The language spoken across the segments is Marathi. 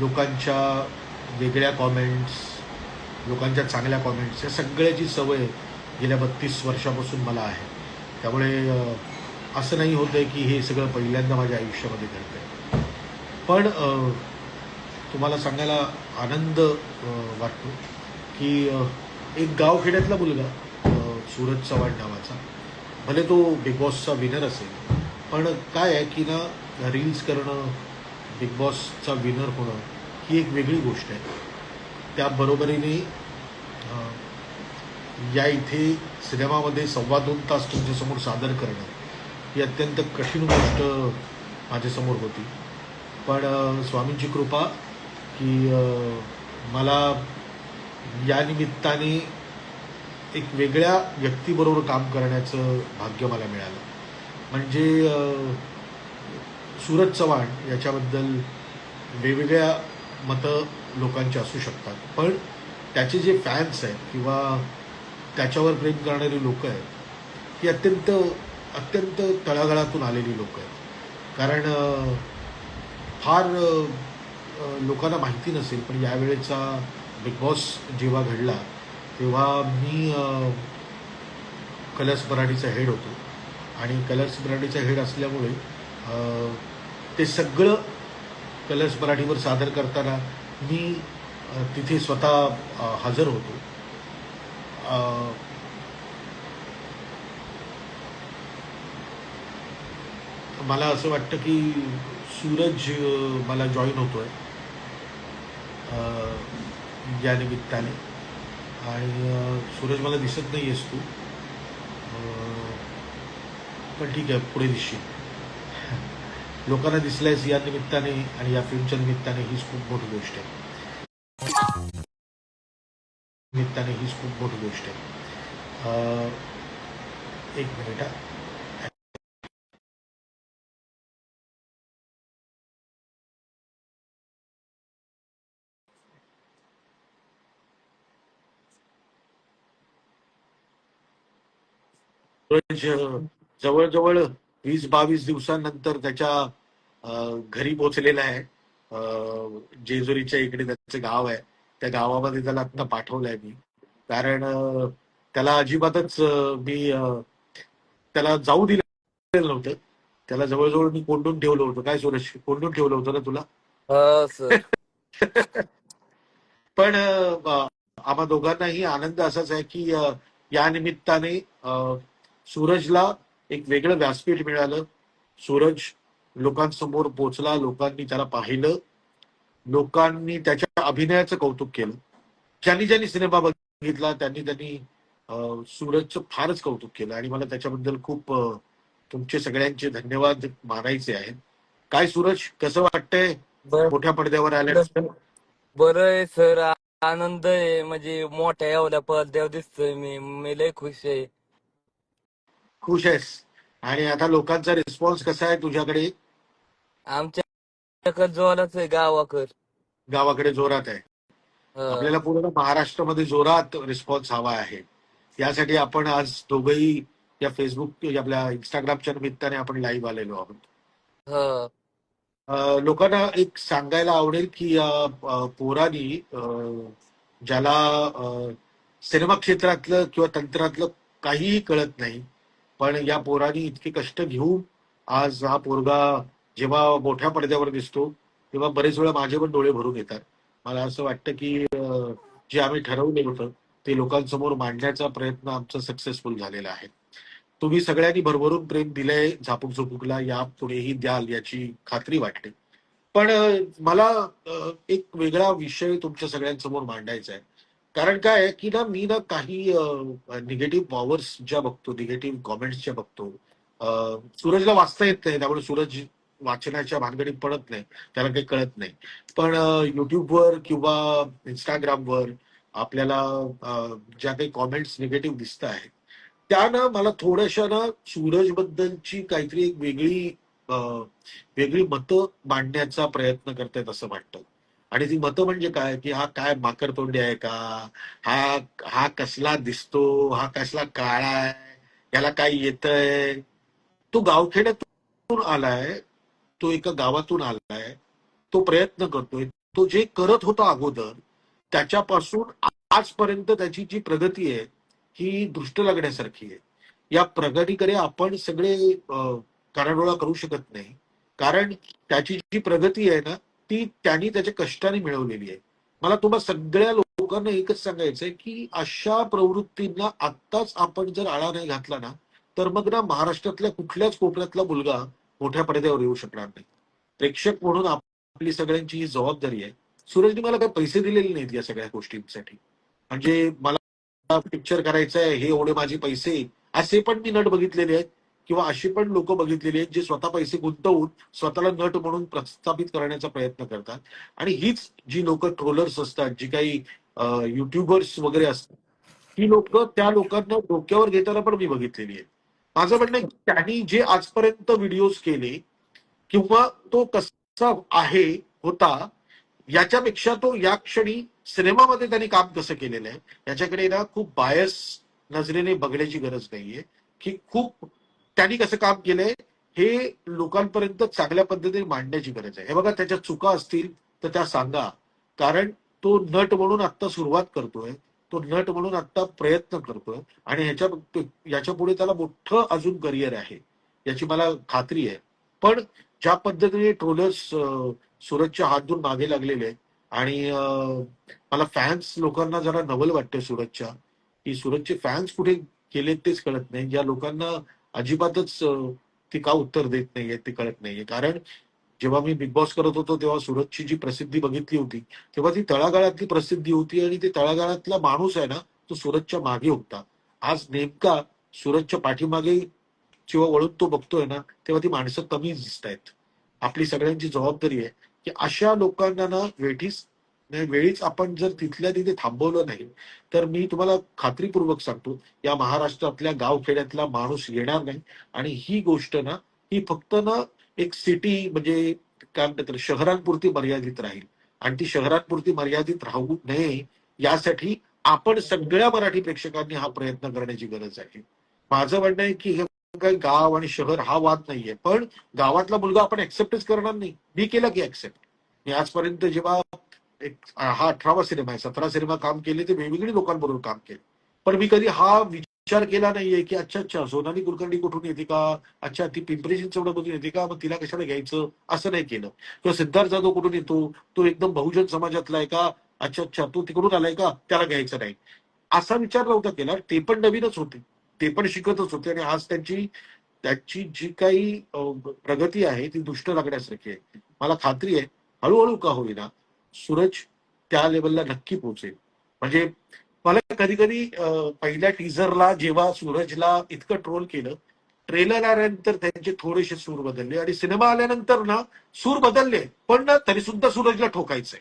लोकांच्या वेगळ्या कॉमेंट्स लोकांच्या चांगल्या कॉमेंट्स या सगळ्याची सवय गेल्या बत्तीस वर्षापासून मला आहे. त्यामुळे असं नाही होतं आहे की हे सगळं पहिल्यांदा माझ्या आयुष्यामध्ये घडतं आहे पण तुम्हाला सांगायला आनंद वाटतो की एक गावखेड्यातला मुलगा सूरज चव्हाण नावाचा भले तो बिग बॉसचा विनर असेल पण काय आहे की ना रील्स करणं बिग बॉसचा विनर होणं ही एक वेगळी गोष्ट आहे. त्या बरोबरीने या इथे सिनेमामध्ये सव्वा दोन तास तुमच्यासमोर सादर करणं ही अत्यंत कठीण गोष्ट माझ्यासमोर होती. पण स्वामींची कृपा की मला या निमित्ताने एक वेगळ्या व्यक्तीबरोबर काम करण्याचं भाग्य मला मिळालं. म्हणजे सूरज चव्हाण याच्याबद्दल वेगवेगळ्या मतं लोकांची असू शकतात. पण त्याचे जे फॅन्स आहेत किंवा त्याच्यावर प्रेम करणारी लोक आहेत ही अत्यंत अत्यंत तळागाळातून आलेली लोक आहेत. कारण फार लोकांना माहिती नसेल पण यावेळेचा बिग बॉस जेव्हा घडला तेव्हा मी कलर्स मराठीचा हेड होतो. आणि कलर्स मराठीचा हेड असल्यामुळे ते सगळं कलर्स मराठीवर सादर करताना मी तिथे स्वतः हजर होतो. मला असं वाटतं की सूरज मला जॉईन होतो आहे या निमित्ताने. आणि सूरज मला दिसत नाही आहेस तू. पण ठीक आहे पुढे दिसशील. लोकांना दिसल्यास या निमित्ताने आणि या फिल्मच्या निमित्ताने हीच खूप मोठी गोष्ट आहे. निमित्ताने हीच खूप मोठी गोष्ट आहे. एक मिनिट जवळजवळ वीस बावीस दिवसांनंतर त्याच्या घरी पोहोचलेला आहे. जेजुरीच्या इकडे त्याचं गाव आहे. त्या गावामध्ये त्याला आता पाठवलंय मी. कारण त्याला अजिबातच मी त्याला जाऊ दिलेलं नव्हतं. त्याला जवळजवळ मी कोंडून ठेवलं होतं. काय सूरज कोंडून ठेवलं होतं ना तुला? हा सर. पण आम्हा दोघांनाही आनंद असाच आहे की या निमित्ताने सूरजला एक वेगळं व्यासपीठ मिळालं. सूरज लोकांसमोर पोचला लोकांनी त्याला पाहिलं लोकांनी त्याच्या अभिनयाचं कौतुक केलं. ज्यांनी ज्यांनी सिनेमा बघितला त्यांनी त्यांनी सूरजचं फारच कौतुक केलं. आणि मला त्याच्याबद्दल खूप तुमचे सगळ्यांचे धन्यवाद मानायचे आहेत. काय सूरज कसं वाटतंय? मोठ्या पडद्यावर आल्यानंतर बरं आहे सर. आनंद आहे. म्हणजे मोठ्या एवढ्या पडद्यावर दिसतोय मी. मी लय खुश आहे. खुश आहेस? आणि आता लोकांचा रिस्पॉन्स कसा आहे तुझ्याकडे? आमच्याकडे जोराच आहे गावाकड. गावाकडे जोरात आहे. आपल्याला पूर्ण महाराष्ट्रामध्ये जोरात रिस्पॉन्स हवा आहे. यासाठी आपण आज दोघंही या फेसबुक या आपल्या इंस्टाग्रामच्या निमित्ताने आपण लाईव्ह आलेलो आहोत. लोकांना एक सांगायला आवडेल की अ, पोरानी ज्याला सिनेमा क्षेत्रातलं किंवा तंत्रातलं काहीही कळत नाही पण या पोराने इतके कष्ट घेऊन आज हा पोरगा जेव्हा मोठ्या पडद्यावर दिसतो तेव्हा बरेच वेळा माझे पण डोळे भरून येतात. मला असं वाटतं की जे आम्ही ठरवलेलं होतं ते लोकांसमोर मांडण्याचा प्रयत्न आमचा सक्सेसफुल झालेला आहे. तुम्ही सगळ्यांनी भरभरून प्रेम दिलंय झापूक झोपूकला या पुढेही द्याल याची खात्री वाटते. पण मला एक वेगळा विषय तुमच्या सगळ्यांसमोर मांडायचा आहे. कारण काय आहे की ना मी ना काही निगेटिव्ह पॉवर्स ज्या बघतो निगेटिव्ह कॉमेंट्स ज्या बघतो सूरजला वाचता येत नाही. त्यामुळे सूरज वाचनाच्या भानगडीत पडत नाही. त्याला काही कळत नाही. पण युट्यूबवर किंवा इंस्टाग्रामवर आपल्याला ज्या काही कॉमेंट्स निगेटिव्ह दिसत आहेत त्या ना मला थोड्याशा ना सूरज बद्दलची काहीतरी एक वेगळी वेगळी मतं मांडण्याचा प्रयत्न करतायत असं वाटतं. आणि ती मतं म्हणजे काय? की हा काय माकरतोंडी आहे का? हा हा कसला दिसतो? हा कसला काळा आहे? याला काय येतंय? तो गावखेड्यातून आलाय तो एका गावातून आलाय तो प्रयत्न करतोय. तो जे करत होता अगोदर त्याच्यापासून आजपर्यंत त्याची जी प्रगती आहे ही दृष्ट लागण्यासारखी आहे. या प्रगतीकडे आपण सगळे कानाडोळा करू शकत नाही. कारण त्याची जी प्रगती आहे ना ती त्यांनी त्याच्या कष्टाने मिळवलेली आहे. मला तुम्हा सगळ्या लोकांना एकच सांगायचंय की अशा प्रवृत्तींना आत्ताच आपण जर आळा नाही घातला ना तर मग ना महाराष्ट्रातल्या कुठल्याच कोपऱ्यातला मुलगा मोठ्या पडद्यावर येऊ शकणार नाही. प्रेक्षक म्हणून आपली सगळ्यांची ही जबाबदारी आहे. सूरजने मला काही पैसे दिलेले नाहीत या सगळ्या गोष्टींसाठी. म्हणजे मला पिक्चर करायचं आहे हे एवढे माझे पैसे असे पण मी नट बघितलेले आहेत. किंवा अशी पण लोक बघितलेली आहेत जे स्वतः पैसे गुंतवून स्वतःला नट म्हणून प्रस्थापित करण्याचा प्रयत्न करतात. आणि हीच जी लोक ट्रोलर्स असतात जी काही युट्यूबर्स वगैरे असतात ही लोक त्या लोकांना डोक्यावर घेताना पण मी बघितलेली आहेत. माझं म्हणणं त्यांनी जे आजपर्यंत व्हिडिओज केले किंवा तो कसा आहे होता याच्यापेक्षा तो या क्षणी सिनेमामध्ये त्यांनी काम कसं केलेलं आहे याच्याकडे ना खूप बायस नजरेने बघण्याची गरज नाहीये की खूप त्यांनी कसं काम केलंय? हे लोकांपर्यंत चांगल्या पद्धतीने मांडण्याची गरज आहे. हे बघा त्याच्या चुका असतील तर त्या सांगा. कारण तो नट म्हणून आता सुरुवात करतोय तो नट म्हणून आता प्रयत्न करतोय आणि ह्याच्या याच्यापुढे त्याला मोठं अजून करिअर आहे याची मला खात्री आहे. पण ज्या पद्धतीने ट्रोलर्स सूरजच्या हात धुवून मागे लागलेले आहेत आणि मला फॅन्स लोकांना जरा नवल वाटते सूरजच्या की सूरजचे फॅन्स कुठे गेलेत तेच कळत नाही. ज्या लोकांना अजिबातच ती का उत्तर देत नाहीये ते कळत नाहीये. कारण जेव्हा मी बिग बॉस करत होतो तेव्हा सुरतची जी प्रसिद्धी बघितली होती तेव्हा ती तळागाळातली प्रसिद्धी होती आणि ते तळागाळातला माणूस आहे ना तो सुरतच्या मागे होता. आज नेमका सुरतच्या पाठीमागे जेव्हा वळून तो बघतोय ना तेव्हा ती माणसं कमी दिसत आहेत आपली सगळ्यांची जबाबदारी आहे की अशा लोकांना ना वेठीस म्हणजे वेळीच आपण जर तिथल्या तिथे थांबवलं नाही तर मी तुम्हाला खात्रीपूर्वक सांगतो या महाराष्ट्रातल्या गावखेड्यातला माणूस येणार नाही. आणि ही गोष्ट ना ही फक्त ना एक सिटी म्हणजे काय म्हणतात शहरांपुरती मर्यादित राहील. आणि ती शहरांपुरती मर्यादित राहू नये यासाठी आपण सगळ्या मराठी प्रेक्षकांनी हा प्रयत्न करण्याची गरज आहे. माझं म्हणणं आहे की हे काही गाव आणि शहर हा वाद नाहीये पण गावातला मुलगा आपण ऍक्सेप्टच करणार नाही. मी केलं की ऍक्सेप्ट मी आजपर्यंत जेव्हा एक हा अठरावा सिनेमा आहे. सतरा सिनेमा काम केले ते वेगवेगळी लोकांबरोबर काम केले. पण मी कधी हा विचार केला नाहीये की अच्छा अच्छा सोनाली कुलकर्णी कुठून येते का? अच्छा ती पिंपरी चिंचवडमधून येते का? मग तिला कशाला घ्यायचं? असं नाही केलं. किंवा सिद्धार्थ जाधव कुठून येतो? तो एकदम बहुजन समाजातला आहे का? अच्छा अच्छा तो तिकडून आलाय का? त्याला घ्यायचं नाही. असा विचार नव्हता केला. ते पण नवीनच होते. ते पण शिकतच होते. आणि आज त्यांची त्याची जी काही प्रगती आहे ती दुष्ट लागण्यासारखी आहे. मला खात्री आहे. हळूहळू का होईना सूरज त्या लेवलला नक्की पोहोचेल. म्हणजे मला कधी कधी पहिल्या टीझरला जेव्हा सूरजला इतकं ट्रोल केलं ट्रेलर आल्यानंतर त्यांचे थोडेसे सूर बदलले आणि सिनेमा आल्यानंतर ना सूर बदलले पण ना तरी सुद्धा सूरजला ठोकायचंय.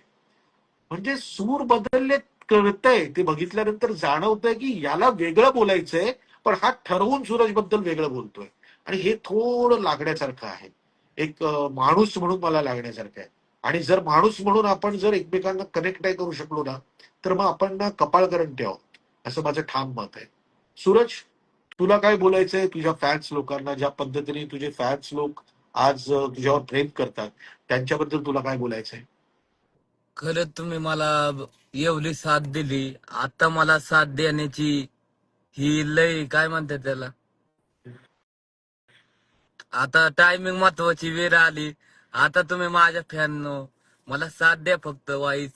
म्हणजे सूर बदलले कळतंय ते बघितल्यानंतर जाणवतंय की याला वेगळं बोलायचंय पण हा ठरवून सूरजबद्दल वेगळं बोलतोय. आणि हे थोडं लागण्यासारखं आहे. एक माणूस म्हणून मला लागण्यासारखं आहे. आणि जर माणूस म्हणून आपण जर एकमेकांना कनेक्ट नाही करू शकलो ना तर मग आपण ना कपाळकरण ठेवावं. असं माझं ठाम मत आहे. सूरज तुला काय बोलायचंय? तुझ्या फॅन्स लोकांना ज्या पद्धतीने तुझे फॅन्स लोक आज तुझ्यावर प्रेम करतात त्यांच्याबद्दल तुला काय बोलायचंय? खरंच तुम्ही मला एवढी साथ दिली. आता मला साथ देण्याची ही लय काय म्हणतात त्याला? आता टायमिंग महत्वाची वेळ आली. आता तुम्ही माझ्या फॅन मला साथ द्या फक्त वाईज.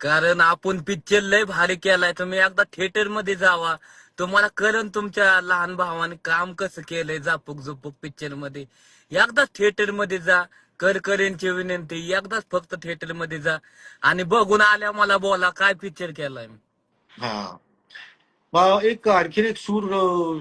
कारण आपण पिक्चर लय भारी केलाय तुम्ही एकदा थिएटरमध्ये जावा. तुम्हाला करण तुमच्या लहान भावाने काम कसं केलंय जापूक झुपूक पिक्चरमध्ये. एकदा थिएटरमध्ये जा कर करेनची विनंती एकदाच फक्त थिएटरमध्ये जा. आणि बघून आल्या मला बोला काय पिक्चर केलाय हा. एक आणखीन एक सूर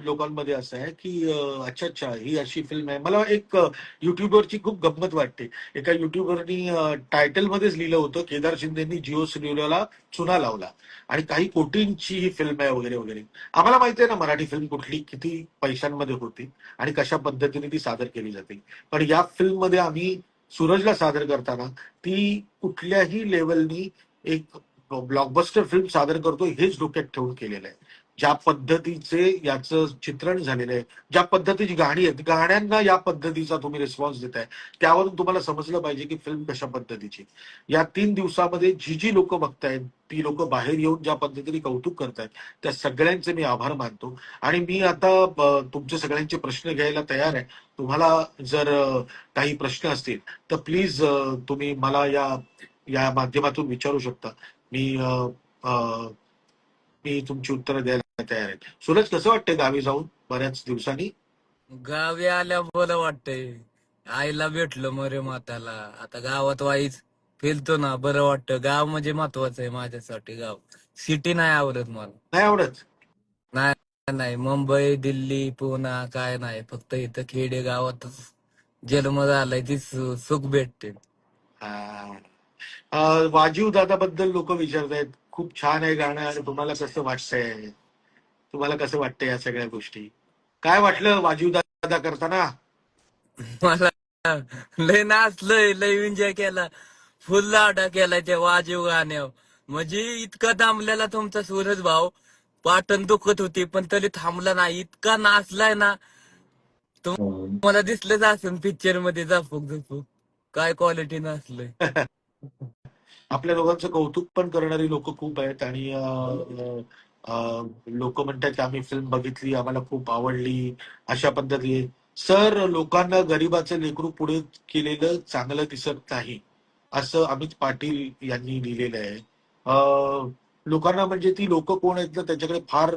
लोकांमध्ये असं आहे की अच्छा अच्छा ही अशी फिल्म आहे. मला एक युट्यूबवरची खूप गंमत वाटते. एका युट्यूबरनी टायटल मध्येच लिहिलं होतं केदार शिंदेनी जिओ सिनेमाला चुना लावला. आणि काही कोटींची ही फिल्म आहे वगैरे वगैरे. आम्हाला माहिती आहे ना मराठी फिल्म कुठली किती पैशांमध्ये होती आणि कशा पद्धतीने ती सादर केली जाते. पण या फिल्ममध्ये आम्ही सूरजला सादर करताना ती कुठल्याही लेवलनी एक ब्लॉकबस्टर फिल्म सादर करतो हेच डोक्यात ठेवून केलेलं आहे. ज्या पद्धतीचे याचं चित्रण झालेलं आहे ज्या पद्धतीची गाणी आहेत गाण्यांना या पद्धतीचा तुम्ही रिस्पॉन्स देताय. त्यावरून तुम्हाला समजलं पाहिजे की फिल्म कशा पद्धतीची या तीन दिवसामध्ये जी जी लोक बघतायत ती लोक बाहेर येऊन ज्या पद्धतीने कौतुक करतायत त्या सगळ्यांचे मी आभार मानतो. आणि मी आता तुमचे सगळ्यांचे प्रश्न घ्यायला तयार आहे. तुम्हाला जर काही प्रश्न असतील तर प्लीज तुम्ही मला या या माध्यमातून विचारू शकता. मी अ, मी तुमची उत्तरं द्यायला तयार आहे सूरज कसं वाटतंय गावी जाऊन बऱ्याच दिवसांनी? गावी आल्या बरं वाटतंय. आईला भेटलो मरे माताला. आता गावात वाईच फिरतो ना बरं वाटतं. गाव म्हणजे महत्वाचं आहे माझ्यासाठी गाव. सिटी नाही आवडत मला. नाही आवडत? नाही नाही. मुंबई दिल्ली पुणा काय नाही. फक्त इथं खेडे गावातच जन्म झालाय ती सु- सुख भेटते. वाजीव दादाबद्दल लोक विचारतायत. खूप छान आहे गाणं आणि तुम्हाला कसं वाटतंय? तुम्हाला कसं वाटतंय या सगळ्या गोष्टी? काय वाटलं वाजीव दादा करताना? मला लय नाचलंय लय एन्जॉय केला. फुल लाडा केलाय त्या वाजीव गाण्यावर. म्हणजे इतका थांबलेला तुमचा सूरज भाऊ. पाटण दुखत होती पण तरी थांबला नाही. इतका नाचलाय ना. मला दिसलंच असेल पिक्चरमध्ये. झपूक झपूक काय क्वालिटी नाचलंय. आपल्या दोघांचं कौतुक पण करणारी लोक खूप आहेत आणि लोक म्हणतात की आम्ही फिल्म बघितली आम्हाला खूप आवडली अशा पद्धतीने. सर लोकांना गरीबाचं लेकरू पुढे केलेलं चांगलं दिसत नाही असं अमित पाटील यांनी लिहिलेलं आहे. लोकांना म्हणजे ती लोक कोण आहेत ना त्याच्याकडे फार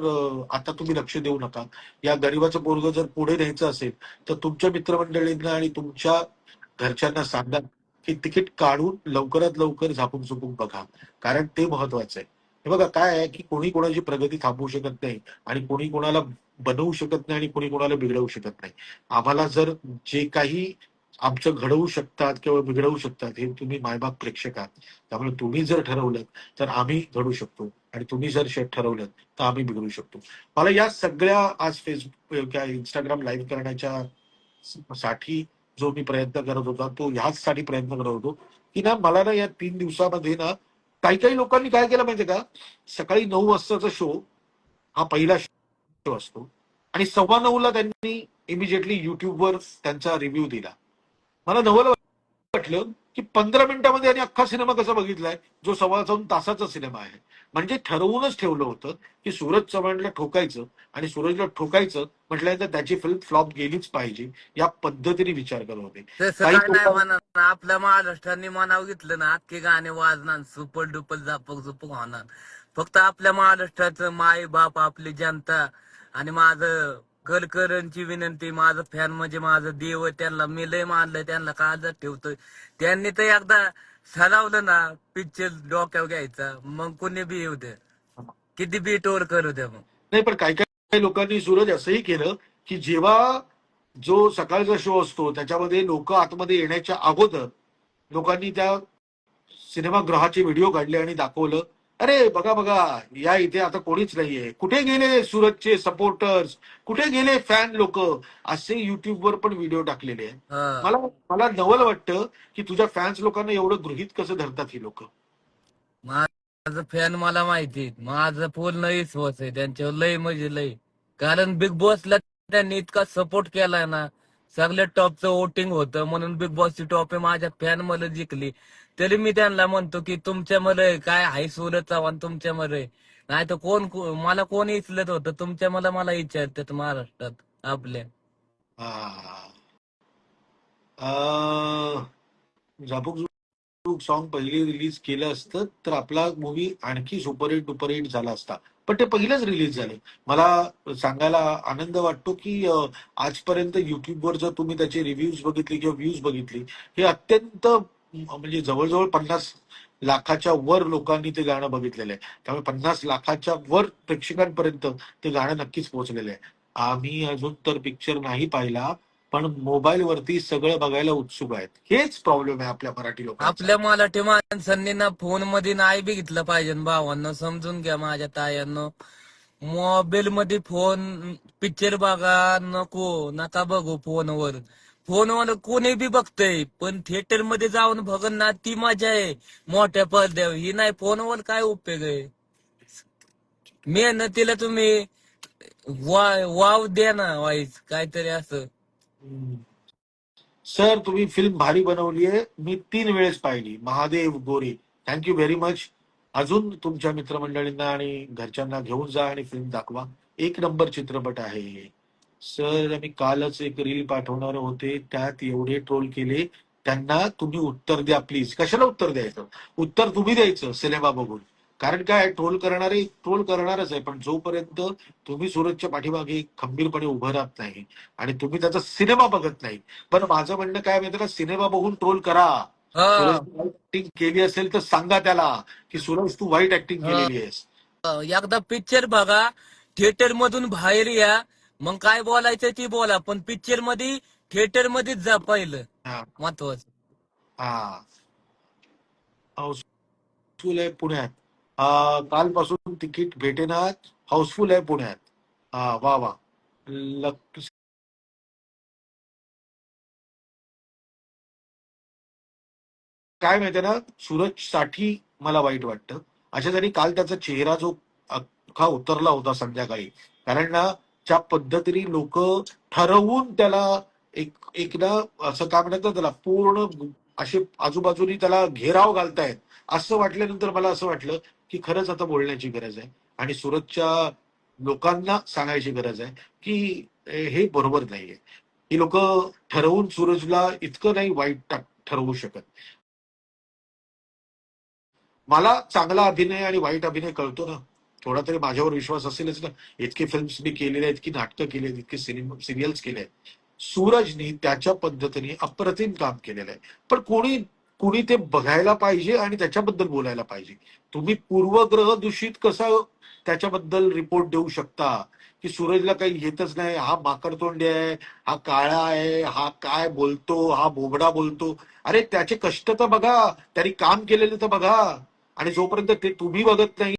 आता तुम्ही लक्ष देऊ नका. या गरीबाचं पोरग जर पुढे न्यायचं असेल तर तुमच्या मित्रमंडळींना आणि तुमच्या घरच्यांना सांगा की तिकीट काढून लवकरात लवकर झापून झुपून बघा कारण ते महत्वाचं आहे. हे बघा काय आहे की कोणी कोणाची प्रगती थांबवू शकत नाही आणि कोणी कोणाला बनवू शकत नाही आणि कोणी कोणाला बिघडवू शकत नाही. आम्हाला जर जे काही आमचं घडवू शकतात किंवा बिघडवू शकतात हे तुम्ही मायबाप प्रेक्षक आहात. त्यामुळे तुम्ही जर ठरवलं तर आम्ही घडू शकतो. आणि तुम्ही जर शेट ठरवलं तर आम्ही बिघडू शकतो. मला या सगळ्या आज फेसबुक किंवा इंस्टाग्राम लाईव्ह करण्याच्या साठी जो मी प्रयत्न करत होता तो ह्याचसाठी प्रयत्न करत होतो की ना मला ना या तीन दिवसामध्ये ना काही काही लोकांनी काय केलं माहितीये का? सकाळी नऊ वाजताचा शो हा पहिला शो असतो. आणि सव्वा नऊला त्यांनी इमिजिएटली युट्यूबवर त्यांचा रिव्ह्यू दिला. मला नवल वाटलं की पंधरा मिनिटामध्ये आणि अख्खा सिनेमा कसा बघितलाय? जो सव्वा दोन तासाचा सिनेमा आहे. म्हणजे ठरवूनच ठेवलं होतं की सूरज चव्हाणला ठोकायचं आणि सूरजला ठोकायचं म्हटल्यानंतर त्याची फिल्म फ्लॉप गेलीच पाहिजे या पद्धतीने विचार करत होते. आपल्या महाराष्ट्राने मनाव घेतलं ना अख्खे गाणे वाजणार सुपर डुपर झापक झुपक होणार. फक्त आपल्या महाराष्ट्राचं माय बाप आपली जनता आणि माझं कलकरांची विनंती माझं फॅन म्हणजे माझं देव त्यांना मी लय मानलंय त्यांना काळजात ठेवतोय. त्यांनी तर एकदा सलावलं ना पिक्चर डोक्यावर घ्यायचा. मग कोणी बी येऊ दे. किती बी टोर करू दे मग. नाही पण काही काही लोकांनी सूरज असंही केलं की जेव्हा जो सकाळचा शो असतो त्याच्यामध्ये लोक आतमध्ये येण्याच्या अगोदर लोकांनी त्या सिनेमागृहाचे व्हिडिओ काढले आणि दाखवलं. अरे बघा बघा या इथे आता कोणीच नाहीये. कुठे गेले सूरजचे सपोर्टर्स कुठे गेले फॅन लोक? असे युट्यूबवर पण व्हिडिओ टाकलेले आहेत. मला मला नवल वाटतं की तुझ्या फॅन्स लोकांना एवढं गृहित कसं धरतात ही लोक? माझं फॅन मला माहिती माझं पूर्ण विश्वास आहे. त्यांच्यावर लय म्हणजे लय. कारण बिग बॉसला त्यांनी इतका सपोर्ट केलाय ना सगळ्या टॉपचं वोटिंग होतं म्हणून बिग बॉसची टॉप आहे माझ्या फॅन मला जिंकली. तरी मी त्यांना म्हणतो की तुमच्या मध्ये काय हाय सोलत चव्हाण तुमच्या मध्ये नाही तर कोण को- मला कोण इचलत होतं? तुमच्या मला मला इचारतात महाराष्ट्रात आपल्या. झापूक झुपूक सॉन्ग पहिले रिलीज केलं असतं तर आपला मूवी आणखी सुपरहिट डुपरहिट झाला असता. पण ते पहिलेच रिलीज झाले. मला सांगायला आनंद वाटतो की अं, आजपर्यंत युट्यूबवर जर तुम्ही त्याचे रिव्ह्यूज बघितले किंवा व्ह्यूज बघितली हे अत्यंत म्हणजे जवळजवळ पन्नास लाखाच्या वर लोकांनी ते गाणं बघितलेलं आहे. त्यामुळे पन्नास लाखाच्या वर प्रेक्षकांपर्यंत ते गाणं नक्कीच पोहोचलेलं आहे. आम्ही अजून तर पिक्चर नाही पाहिला पण मोबाईल वरती सगळं बघायला उत्सुक आहेत. हेच प्रॉब्लेम आहे आपल्या मराठी लोक आपल्या मराठी माणसांनी ना फोनमध्ये नाही बघितलं पाहिजे भावांना. समजून घ्या माझ्या तायांना. मोबाईल मध्ये फोन पिक्चर बघा नको. नका बघू फोनवर फोनवर कोणी बी बघतय पण थिएटरमध्ये जाऊन बघन ना ती मजा आहे. मोठ्या पडद्यावर. ही नाही फोनवर काय उपयोग आहे? मेहनतीला तुम्ही वा- वाव द्या ना वाईज. काहीतरी असं. सर तुम्ही फिल्म भारी बनवली आहे. मी तीन वेळेस पाहिली. महादेव गोरी. थँक्यू व्हेरी मच अजून तुमच्या मित्रमंडळींना आणि घरच्यांना घेऊन जा आणि फिल्म दाखवा. एक नंबर चित्रपट आहे हे. सर आम्ही कालच एक रील पाठवणार होते. त्यात एवढे ट्रोल केले. त्यांना तुम्ही उत्तर द्या प्लीज कशाला उत्तर द्यायचं? उत्तर तुम्ही द्यायचं सिनेमा बघून. कारण काय ट्रोल करणारे ट्रोल करणारच आहे. पण जोपर्यंत तुम्ही सुरतच्या पाठीमागे खंबीरपणे उभं राहत नाही आणि तुम्ही त्याचा सिनेमा बघत नाही. पण माझं म्हणणं काय माहिती का? सिनेमा बघून ट्रोल करा. ऍक्टिंग केली असेल तर सांगा त्याला की सुरज तू वाईट ऍक्टिंग केलेली आहेस. एकदा पिक्चर बघा. थिएटर मधून बाहेर या. मग काय बोलायचं ते बोला पण पिक्चरमध्ये थिएटर मध्येच जा पहिलं. हा. महत्वाचं. हा. हाऊसफुल आहे पुण्यात. कालपासून तिकीट भेटेना हाऊसफुल आहे पुण्यात. हा वा वा. लक- काय माहितीये ना सूरजसाठी मला वाईट वाटतं. अशासाठी काल त्याचा चेहरा जो अख्खा उतरला होता संध्याकाळी. कारण ना ज्या पद्धतीने लोक ठरवून त्याला एक एकदा असं काय म्हणतात त्याला पूर्ण असे आजूबाजूनी त्याला घेराव घालतायत. असं वाटल्यानंतर मला असं वाटलं की खरंच आता बोलण्याची गरज आहे. आणि सुरतच्या लोकांना सांगायची गरज आहे की हे बरोबर नाहीये. ही लोक ठरवून सूरजला इतकं नाही वाईट ठरवू शकत. मला चांगला अभिनय आणि वाईट अभिनय कळतो ना. थोडा तरी माझ्यावर विश्वास असेलच ना. इतके फिल्म्स मी केलेल्या इतकी नाटकं केली आहेत इतके सिनेमा सिरियल्स केले आहेत. सूरजनी त्याच्या पद्धतीने अप्रतिम काम केलेलं आहे. पण कोणी कुणी ते बघायला पाहिजे आणि त्याच्याबद्दल बोलायला पाहिजे. तुम्ही पूर्वग्रह दूषित कसा त्याच्याबद्दल रिपोर्ट देऊ शकता? की सूरजला काही येतच नाही. हा माकडतोंडी आहे हा काळा आहे हा काय बोलतो हा बोबडा बोलतो. अरे त्याचे कष्ट तर बघा. त्यांनी काम केलेलं तर बघा. आणि जोपर्यंत ते तुम्ही बघत नाही